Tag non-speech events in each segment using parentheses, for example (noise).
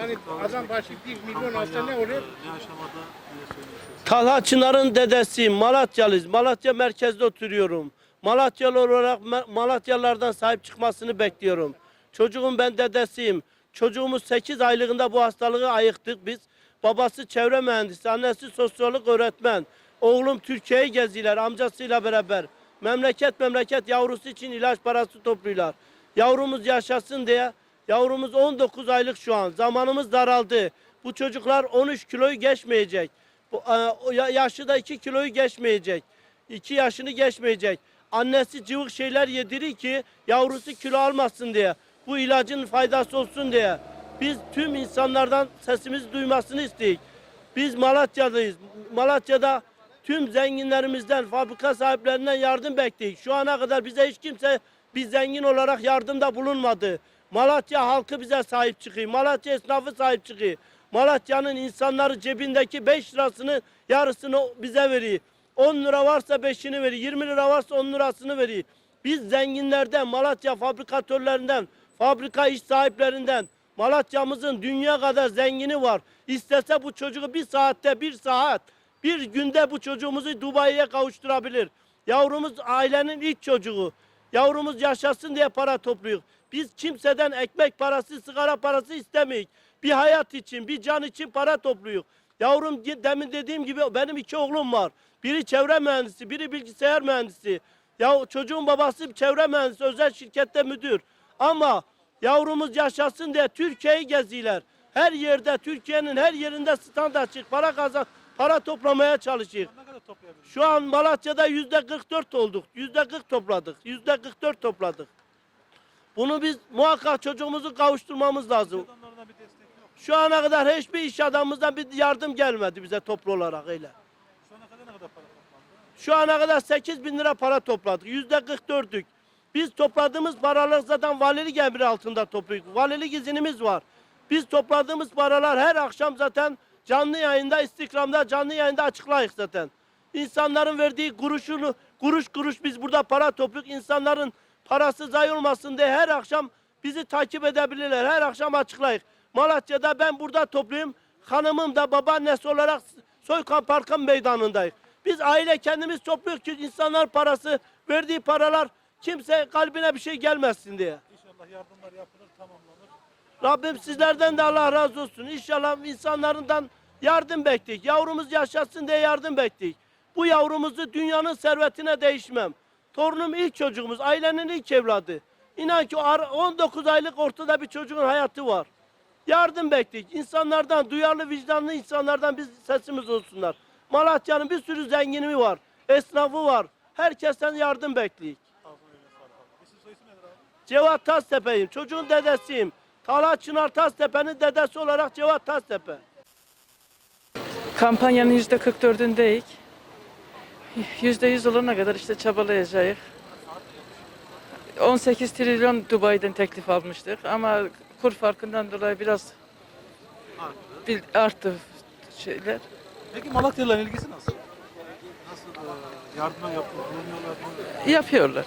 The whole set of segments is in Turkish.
Yani adam başı Talha Çınar'ın dedesi Malatyalıyız. Malatya merkezde oturuyorum. Malatyalı olarak Malatyalılardan sahip çıkmasını bekliyorum. Çocuğum ben dedesiyim. Çocuğumuz 8 aylığında bu hastalığı ayıktık biz. Babası çevre mühendisi, annesi sosyolog öğretmen. Oğlum Türkiye'yi geziler amcasıyla beraber. Memleket memleket yavrusu için ilaç parası topluyorlar. Yavrumuz yaşasın diye. Yavrumuz 19 aylık şu an. Zamanımız daraldı. Bu çocuklar 13 kiloyu geçmeyecek. Bu, e, yaşı da 2 kiloyu geçmeyecek. 2 yaşını geçmeyecek. Annesi cıvık şeyler yedirir ki yavrusu kilo almasın diye. Bu ilacın faydası olsun diye. Biz tüm insanlardan sesimizi duymasını istedik. Biz Malatya'dayız. Malatya'da tüm zenginlerimizden, fabrika sahiplerinden yardım bekledik. Şu ana kadar bize hiç kimse bir zengin olarak yardımda bulunmadı. Malatya halkı bize sahip çıkıyor. Malatya esnafı sahip çıkıyor. Malatya'nın insanları cebindeki 5 lirasını yarısını bize veriyor. 10 lira varsa 5'ini veriyor. 20 lira varsa 10 lirasını veriyor. Biz zenginlerden, Malatya fabrikatörlerinden, fabrika iş sahiplerinden, Malatya'mızın dünya kadar zengini var. İstese bu çocuğu bir saatte, bir saat, bir günde bu çocuğumuzu Dubai'ye kavuşturabilir. Yavrumuz ailenin ilk çocuğu. Yavrumuz yaşasın diye para topluyor. Biz kimseden ekmek parası, sigara parası istemeyiz. Bir hayat için, bir can için para topluyor. Yavrum demin dediğim gibi benim iki oğlum var. Biri çevre mühendisi, biri bilgisayar mühendisi. Ya çocuğun babası çevre mühendisi, özel şirkette müdür. Ama yavrumuz yaşasın diye Türkiye'yi geziyorlar. Her yerde, Türkiye'nin her yerinde stand açık, para kazan, para toplamaya çalışıyor. Ne kadar toplayabilirsiniz? Şu an Malatya'da yüzde 44 olduk. Yüzde 40 topladık. Yüzde 44 topladık. Bunu biz muhakkak çocuğumuzu kavuşturmamız lazım. Şu ana kadar hiçbir iş adamımızdan bir yardım gelmedi bize toplu olarak öyle. Şu ana kadar ne kadar para toplandı? Şu ana kadar 8 bin lira para topladık. Yüzde 44'lük. Biz topladığımız paralar zaten valilik emri altında topluyoruz. Valilik izinimiz var. Biz topladığımız paralar her akşam zaten canlı yayında, istikramda canlı yayında açıklayık zaten. İnsanların verdiği kuruşunu, kuruş kuruş biz burada para topluyoruz. İnsanların parası zayi olmasın diye her akşam bizi takip edebilirler. Her akşam açıklayık. Malatya'da ben burada topluyorum. Hanımım da babaannesi olarak Soykan Park'ın meydanındayız. Biz aile kendimiz topluyoruz ki insanlar parası, verdiği paralar kimse kalbine bir şey gelmesin diye. İnşallah yardımlar yapılır, tamamlanır. Rabbim sizlerden de Allah razı olsun. İnşallah insanlarından yardım bekledik. Yavrumuz yaşasın diye yardım bekledik. Bu yavrumuzu dünyanın servetine değişmem. Torunum ilk çocuğumuz, ailenin ilk evladı. İnan ki o ar- 19 aylık ortada bir çocuğun hayatı var. Yardım bekledik. İnsanlardan, duyarlı, vicdanlı insanlardan biz sesimiz olsunlar. Malatya'nın bir sürü zengini var, esnafı var. Herkesten yardım bekledik. Cevat Taztepe'yim. Çocuğun dedesiyim. Talha Çınar Taztepe'nin dedesi olarak Cevat Taztepe. Kampanyanın yüzde 44'ündeyiz. Yüzde yüz olana kadar işte çabalayacağız. 18 trilyon Dubai'den teklif almıştık ama kur farkından dolayı biraz Arttı. bir arttı şeyler. Peki Malatyalıların ilgisi nasıl? Nasıl e, yardıma mı? Yapıyorlar.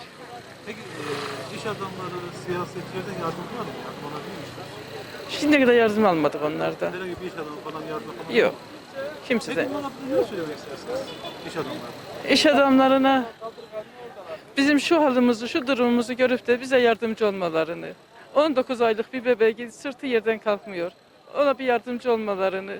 Peki e, iş adamları, siyasetçilerden yardım var mı? Yardım alabilmişler. Şimdiye kadar yardım almadık onlardan. Herhangi bir iş adamı falan yardım falan Yok. Peki Kimseden. bunlar hakkında ne söylemek istersiniz? İş adamları. İş adamlarına bizim şu halimizi, şu durumumuzu görüp de bize yardımcı olmalarını, 19 aylık bir bebeğin sırtı yerden kalkmıyor. Ona bir yardımcı olmalarını,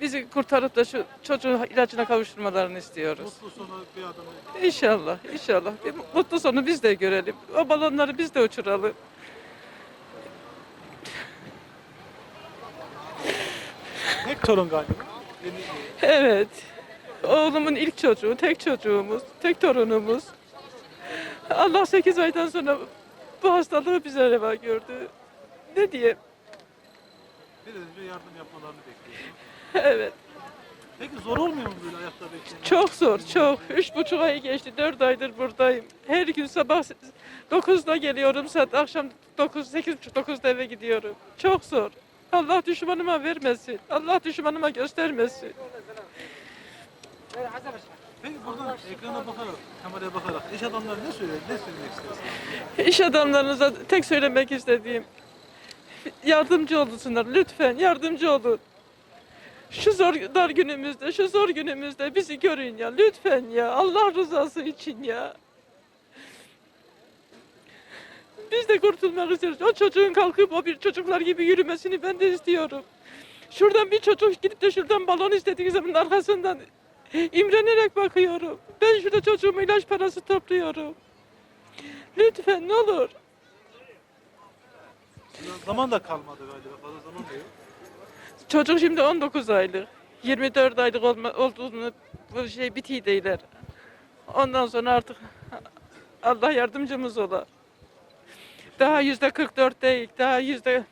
bizi kurtarıp da şu çocuğun ilacına kavuşturmalarını istiyoruz. Mutlu sonu bir adamı. İnşallah, inşallah. Bir mutlu sonu biz de görelim. O balonları biz de uçuralım. Tek torun galiba. Evet. Oğlumun ilk çocuğu, tek çocuğumuz, tek torunumuz. Allah 8 aydan sonra bu hastalığı bize reva gördü. Ne diye? Bir an önce yardım yapmalarını bekliyorum. (laughs) Evet. Peki zor olmuyor mu böyle ayakta beklemek? Çok zor, çok. Üç buçuk ay geçti, dört aydır buradayım. Her gün sabah 9'da geliyorum, saat akşam 9, 8, 9'da eve gidiyorum. Çok zor. Allah düşmanıma vermesin. Allah düşmanıma göstermesin. Peki buradan ekrana bakarak, kameraya bakarak iş adamları ne söyler, ne söylemek istersin? İş adamlarınıza tek söylemek istediğim yardımcı olsunlar lütfen yardımcı olun. Şu zor dar günümüzde, şu zor günümüzde bizi görün ya lütfen ya Allah rızası için ya. Biz de kurtulmak istiyoruz. O çocuğun kalkıp o bir çocuklar gibi yürümesini ben de istiyorum. Şuradan bir çocuk gidip de şuradan balon istediği zaman arkasından imrenerek bakıyorum. Ben şurada çocuğuma ilaç parası topluyorum. Lütfen ne olur. Zaman da kalmadı galiba, fazla zaman da yok. Çocuk şimdi 19 aylık. 24 aylık olma, olduğunu bu şey bitiyor değiller. Ondan sonra artık Allah yardımcımız ola. Daha yüzde 44 değil, daha yüzde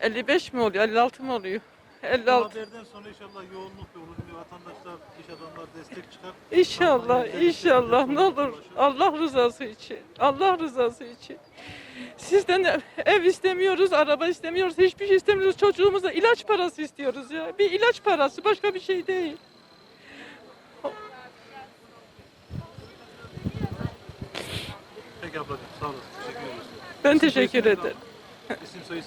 55 mi oluyor, 56 mı oluyor? Bu 56. haberden sonra inşallah yoğunluk olur vatandaşlar, iş adamlar destek çıkar. İnşallah, inşallah ne olur. Allah rızası için. Allah rızası için. Sizden ev istemiyoruz, araba istemiyoruz, hiçbir şey istemiyoruz. Çocuğumuza ilaç parası istiyoruz ya. Bir ilaç parası, başka bir şey değil. Peki ablacığım sağ olasın. Teşekkür ederiz. Ben teşekkür ederim. İsim soy